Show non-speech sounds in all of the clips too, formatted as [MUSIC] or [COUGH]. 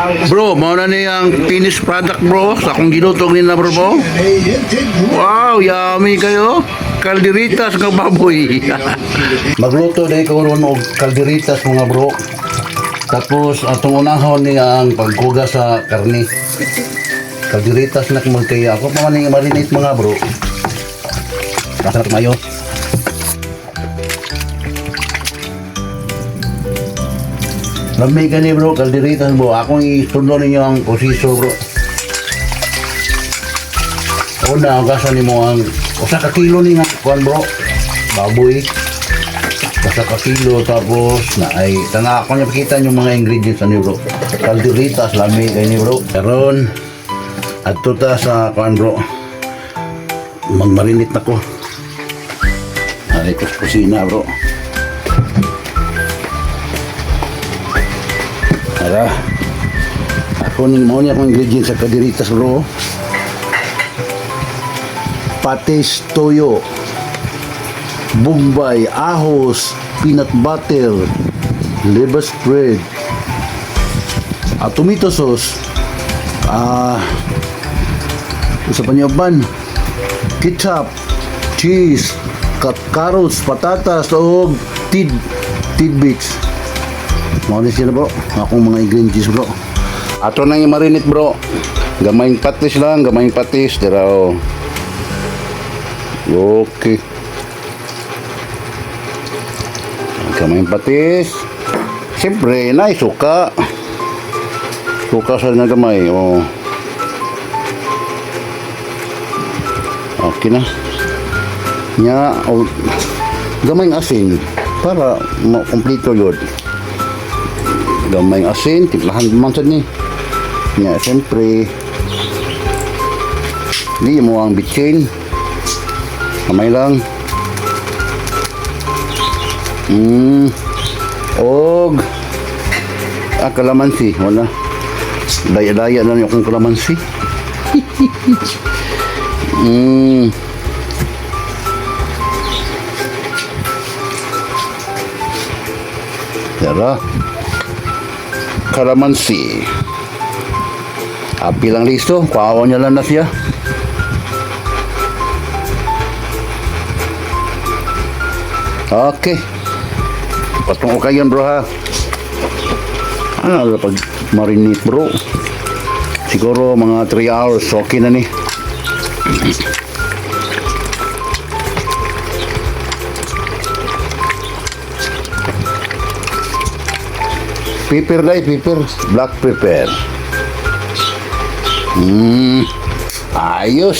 Bro, mao na niyang finished product bro sa akong ginutong ni na bro bro. Wow, yummy kayo. Kalderitas ng baboy. [LAUGHS] Magluto dahil ko ron og kalderitas mga bro. Tapos atong unahon ni ang pagkuga sa karni. Kalderitas na kumang kaya ako pa man marinate mga bro. Kasarap mayo. Lamig ka ni bro, kalderitas bro. Akong isundo ninyo ang kusiso bro. Una, ang kasa ni mo ang usa ka kilo ni nga kuan bro. Baboy. Usa ka kilo tapos na ay tanga ako niya pakita yung mga ingredients ani bro. Kalderitas lamig kay ni bro. Karon adto ta sa kuan bro. Magmarinate na ko. Ari ko kusina bro. Tara. Ni mo niya akong ingredients sa kalderitas bro patis toyo, bumbay, ahos, peanut butter, liver spread, at tomato sauce, ah, sa panyaban, ketchup, cheese, carrots, patatas, o tid, tidbits. Na sila bro, akong mga ingredients bro. Ato nang i-marinate bro. Gamayng patis lang, gamayng patis. Dira oh. Okay. Kamay patis. Siyempre, na suka. Suka sa na gamay. Oh. Okay na. Nya, oh, gamay asin para makomplito yun. Gamay asin, tiplahan man sa ni. Nya, siyempre, di mo ang bitsin. Kamay lang. Hmm. Og. Ah, kalamansi. Wala. Daya-daya na yung akong kalamansi. [LAUGHS] Hmm. Yara. Kalamansi. Api lang listo. Kuhawa niya lang na siya. Okay. Patong ko kayo bro ha. Ano pag marinate bro? Siguro mga 3 hours okay na ni. Pepper dai, pepper, black pepper. Hmm. Ayos.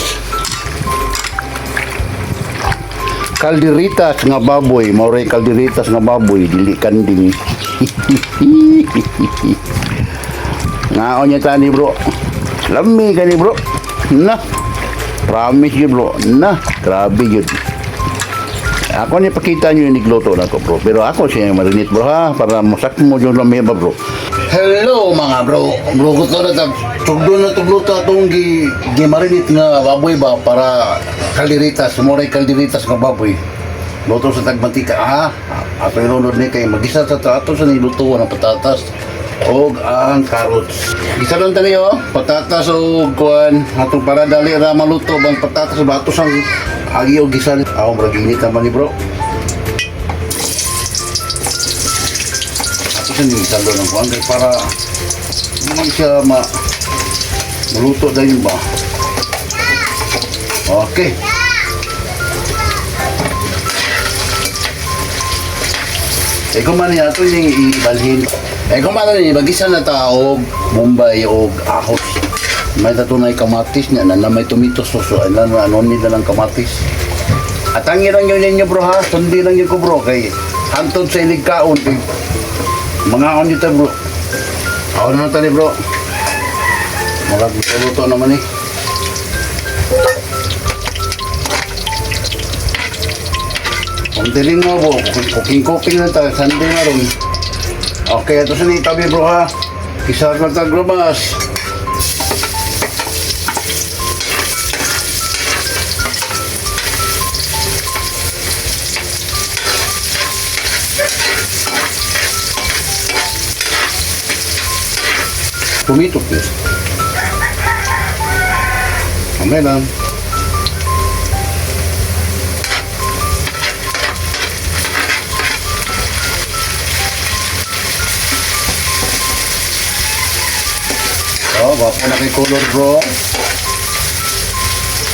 kalderitas nga baboy. Mauray kalderitas nga baboy. Dili kanding [LAUGHS] nga onya tani bro? Lami ka ni bro? Na. Promise yun bro. Na. Grabe yun ako ni pakita nyo yung nigluto na ko bro. Pero ako siya yung marinit bro ha? Para masak mo yung lami ba bro. Hello mga bro. Bro ko na tag tugdo na tugluto atong gi gi marinit nga baboy ba? Para kalderitas moray kalderitas nga baboy. Luto sa tagmantika ha? Ato ilunod ni kay magisa sa ato sa niluto ng patatas og ang carrots. Isa lang tani oh. Patatas og kuan atong para dali ra maluto bang patatas ba? Ato sang agi og gisa ako murag init naman ni bro. Ato sa ni salo ng kuan kay para naman siya ma maluto dahil ba? Okay. Eh kung man yato yung ibalhin. Eh kung man ni bagisa na tao Bombay o ahos. May tatunay kamatis niya na, na may tomato sauce ay na ano nila ng kamatis. At ang lang yun ninyo bro ha, sundi lang yun ko bro kay hantod sa ilig kaon kay mga on dito bro. Ako na tali bro. Mga luto naman eh. Kung tiling mo bro, cooking-cooking na tayo, Sunday na rin. Okay, ito sa nitabi bro ha. Kisar lang taglabas. Tomato paste. Kamay lang. Oh, wapo na kay color bro.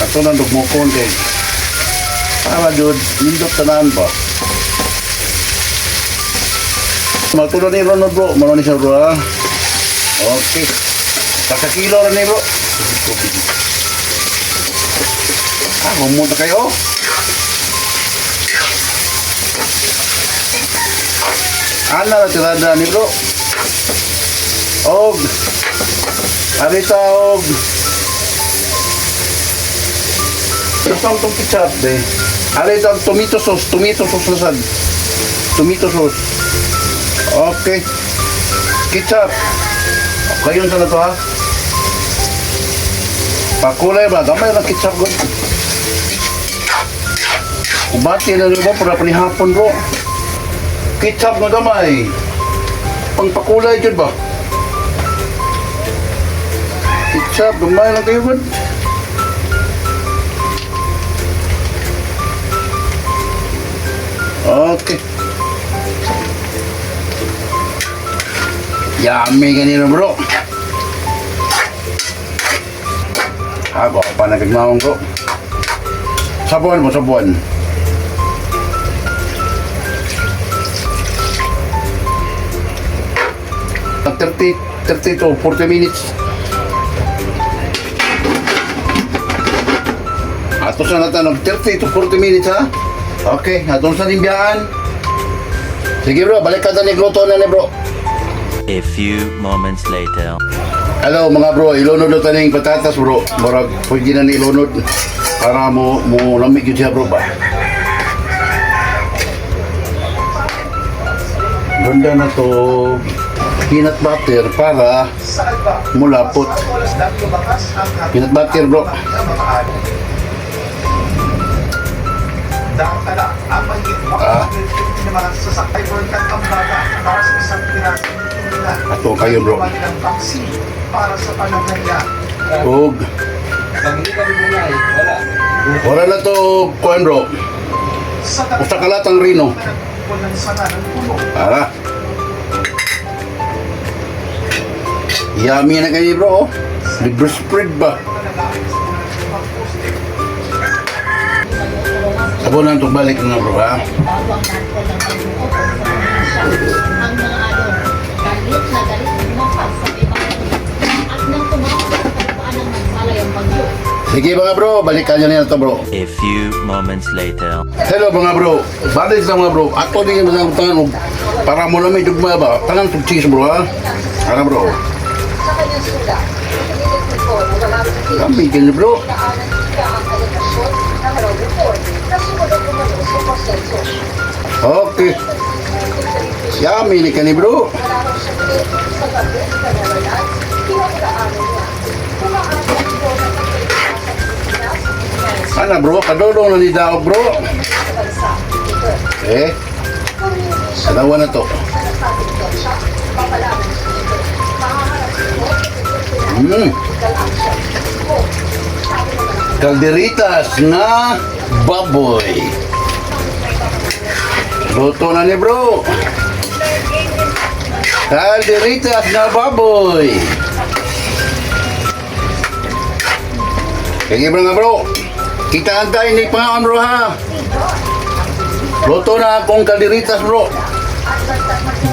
Ato na dugmo konti. Para jud nindot tanan ba. Matulog ni Ronald bro, mano ni siya bro ha. Okay. Kakakilo na ni bro. Ah, bumunta kayo. Ana na tirada ni bro. Og. Arita og. Gusto ang itong ketchup de. Arita ang tomato sauce, tomato sauce na sad. Tomato sauce. Okay. Ketchup. Okay yun sa na to ha. Pakulay ba? Gamay lang ketchup ko. Ubati na rin mo para panihapon bro. Ketchup na gamay. Pangpakulay dyan ba? Ketchup, gamay lang kayo ba? Okay. Yummy kanina bro. Ako, pa nagagmawang ko. Sabuan mo, sabuan. At 30, 30 to 40 minutes. Ato sa natanong, 30 to 40 minutes ha? Okay, atong sa nimbiyaan. Sige bro, balik ka na ni Gloto na ni bro. A few moments later. Hello mga bro, ilunod na taning patatas bro. Murag pwede na ni ilunod para mo mo lamig yun siya bro ba. Ganda na to peanut butter para mulapot. Peanut butter bro. Mag-ibok Ah. Ato kayo bro. Og Wala na to kuan bro. Sa Usa kalatang rino. nagpupul ng sana ng puno. Para. Yummy na kayo bro. oh. Libre spread ba? Abo na itong balik na bro ha. Sige mga bro, balikan nyo na ito bro. A few moments later. Hello mga bro. Balik sa mga bro. Ako din yung mga tangan mo. Para mo na may dugma ba? Tangan itong cheese bro ha. Ano bro? Sa kanyang sulat, ipinilit ko na wala sa team Kami kayo bro. naanan siya ang alegasyon ng raw report na sumunod umano sa proseso. Okay. Yummy ni kani bro. Ano bro? Kadodong na ni Daog bro. Ito, Eh, dalawa na to. naman Kalderitas na baboy. Luto na ni bro. Kalderitas na baboy. Kaya nga bro. Kita antay ni pangaon bro ha. Luto na akong kaliritas bro.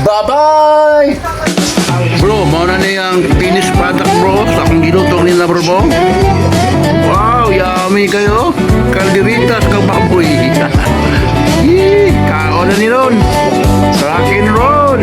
Bye bye. Bro, mao na ni ang finished product bro sa akong giluto nila bro bro. Wow, yummy kayo. Kaliritas kang baboy. [LAUGHS] Kaon na ni Ron. Sa akin Ron.